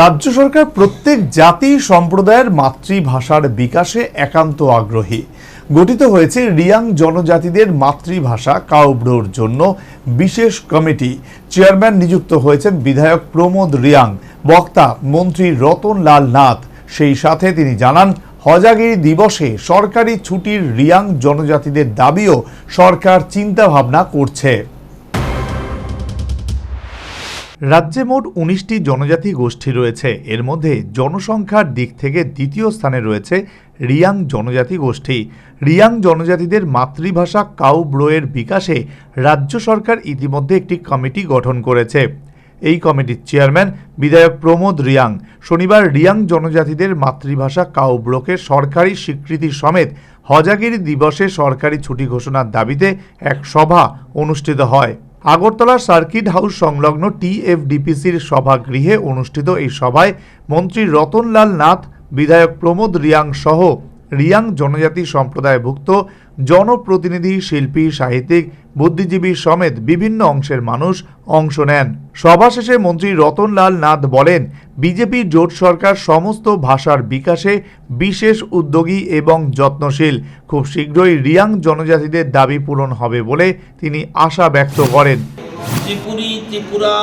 রাজ্য সরকার প্রত্যেক জাতি সম্প্রদায়ের মাতৃভাষার বিকাশে একান্ত আগ্রহী। গঠিত হয়েছে রিয়াং জনজাতিদের মাতৃভাষা কাউব্রোর জন্য বিশেষ কমিটি। চেয়ারম্যান নিযুক্ত হয়েছেন বিধায়ক প্রমোদ রিয়াং। বক্তা মন্ত্রী রতন লাল নাথ। সেই সাথে তিনি জানান, হজাগিরি দিবসে সরকারি ছুটির রিয়াং জনজাতিদের দাবিও সরকার চিন্তাভাবনা করছে। রাজ্যে মোট উনিশটি জনজাতি গোষ্ঠী রয়েছে। এর মধ্যে জনসংখ্যার দিক থেকে দ্বিতীয় স্থানে রয়েছে রিয়াং জনজাতি গোষ্ঠী। রিয়াং জনজাতিদের মাতৃভাষা কাউব্রোয়ের বিকাশে রাজ্য সরকার ইতিমধ্যে একটি কমিটি গঠন করেছে। এই কমিটির চেয়ারম্যান বিধায়ক প্রমোদ রিয়াং। শনিবার রিয়াং জনজাতিদের মাতৃভাষা কাউব্রোকে সরকারি স্বীকৃতি সমেত হজাগিরি দিবসে সরকারি ছুটি ঘোষণার দাবিতে এক সভা অনুষ্ঠিত হয়। আগরতলা সার্কিট হাউস সংলগ্ন টিএফডিপিসির সভাগৃহে অনুষ্ঠিত এই সভায় মন্ত্রী রতনলাল নাথ, বিধায়ক প্রমোদ রিয়াং সহ রিয়াং জনজাতি সম্প্রদায়ভুক্ত জনপ্রতিনিধি, শিল্পী, সাহিত্যিক বুদ্ধিজীবী সমেত বিভিন্ন অংশের মানুষ অংশ নেন। সভা শেষে মন্ত্রী রতনলাল নাথ বলেন, বিজেপি জোট সরকার সমস্ত ভাষার বিকাশে বিশেষ উদ্যোগী এবং যত্নশীল। খুব শীঘ্রই রিয়াং জনজাতিদের দাবি পূরণ হবে বলে তিনি আশা ব্যক্ত করেন। ত্রিপুরী, ত্রিপুরা,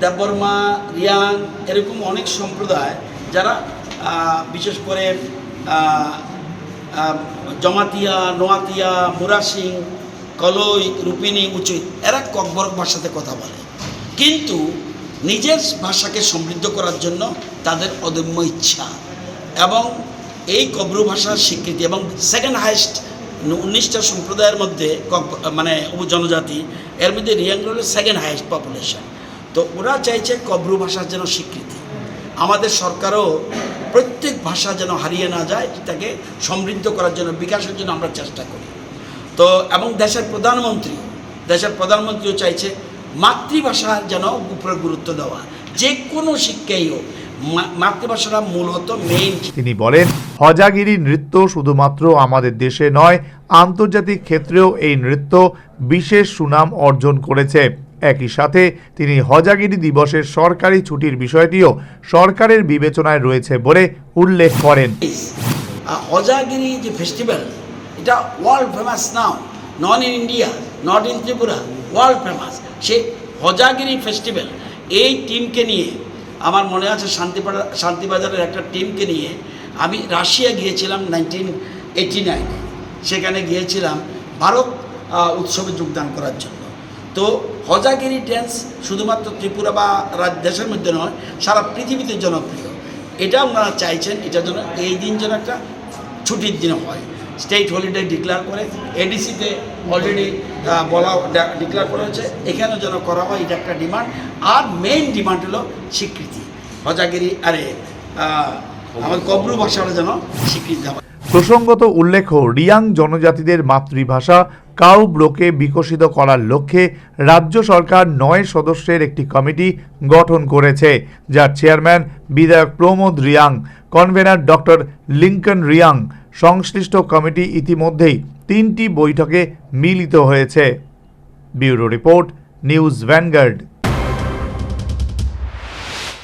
দেববর্মা, রিয়াং এরকম অনেক সম্প্রদায় যারা বিশেষ করে জমাতিয়া, নোয়াতিয়া, মুরাসিং কলই, রূপিনী, উচুই, এরা ককবরক ভাষাতে কথা বলে। কিন্তু নিজের ভাষাকে সমৃদ্ধ করার জন্য তাদের অদম্য ইচ্ছা। এবং এই কব্রু ভাষার স্বীকৃতি এবং সেকেন্ড হাইস্ট উনিশটা সম্প্রদায়ের মধ্যে মানে উপজনজাতি, এর মধ্যে রিয়াং হল সেকেন্ড হাইয়েস্ট পপুলেশন তো ওরা চাইছে কব্রু ভাষার যেন স্বীকৃতি। আমাদের সরকারও প্রত্যেক ভাষা যেন হারিয়ে না যায় তাকে সমৃদ্ধ করার জন্য, বিকাশের জন্য আমরা চেষ্টা করি। তো এবং দেশের প্রধানমন্ত্রী দেশের প্রধানমন্ত্রীও চাইছে মাতৃভাষার যেন উপরে গুরুত্ব দেওয়া। যে কোনো শিক্ষাই হোক মাতৃভাষাটা মূলত মেইন তিনি বলেন হজাগিরি নৃত্য শুধুমাত্র আমাদের দেশে নয় আন্তর্জাতিক ক্ষেত্রেও এই নৃত্য বিশেষ সুনাম অর্জন করেছে। একই সাথে তিনি হজাগিরি দিবসের সরকারি ছুটির বিষয়টিও সরকারের বিবেচনায় রয়েছে বলে উল্লেখ করেন। হজাগিরি যে ফেস্টিভ্যাল এটা world famous now known in India not in Tripura world famous সেই হজাগিরি ফেস্টিভ্যাল এই টিমকে নিয়ে, আমার মনে আছে শান্তিপাড়া, শান্তিবাজারের একটা টিমকে নিয়ে, আমি রাশিয়া গিয়েছিলাম নাইনটিন এইটি নাইনে সেখানে গিয়েছিলাম ভারত উৎসবে যোগদান করার জন্য। তো হজাগিরি ড্যান্স শুধুমাত্র ত্রিপুরা বা দেশের মধ্যে নয়, সারা পৃথিবীতে জনপ্রিয়। এটা ওনারা চাইছেন, এটার জন্য এই দিন যেন একটা ছুটির দিন হয়। স্টেট হলিডে ডিক্লেয়ার করে এডিসিতে অলরেডি বলা ডিক্লেয়ার করা হয়েছে। এখানেও যেন করা হয়, এটা একটা ডিমান্ড আর মেইন ডিমান্ড হলো স্বীকৃতি। হজাগিরি, আরে আমার কবরু ভাষাটা যেন স্বীকৃতি দেওয়া প্রসঙ্গত উল্লেখ্য, রিয়াং জনজাতিদের মাতৃভাষা কাউ ব্লকে বিকশিত করার লক্ষ্যে রাজ্য সরকার নয় সদস্যের একটি কমিটি গঠন করেছে, যার চেয়ারম্যান বিধায়ক Pramod Reang, convener doctor Lincoln Reang. সংশ্লিষ্ট কমিটি ইতিমধ্যেই তিনটি বৈঠকে মিলিত হয়েছে। Bureau report, news Vanguard.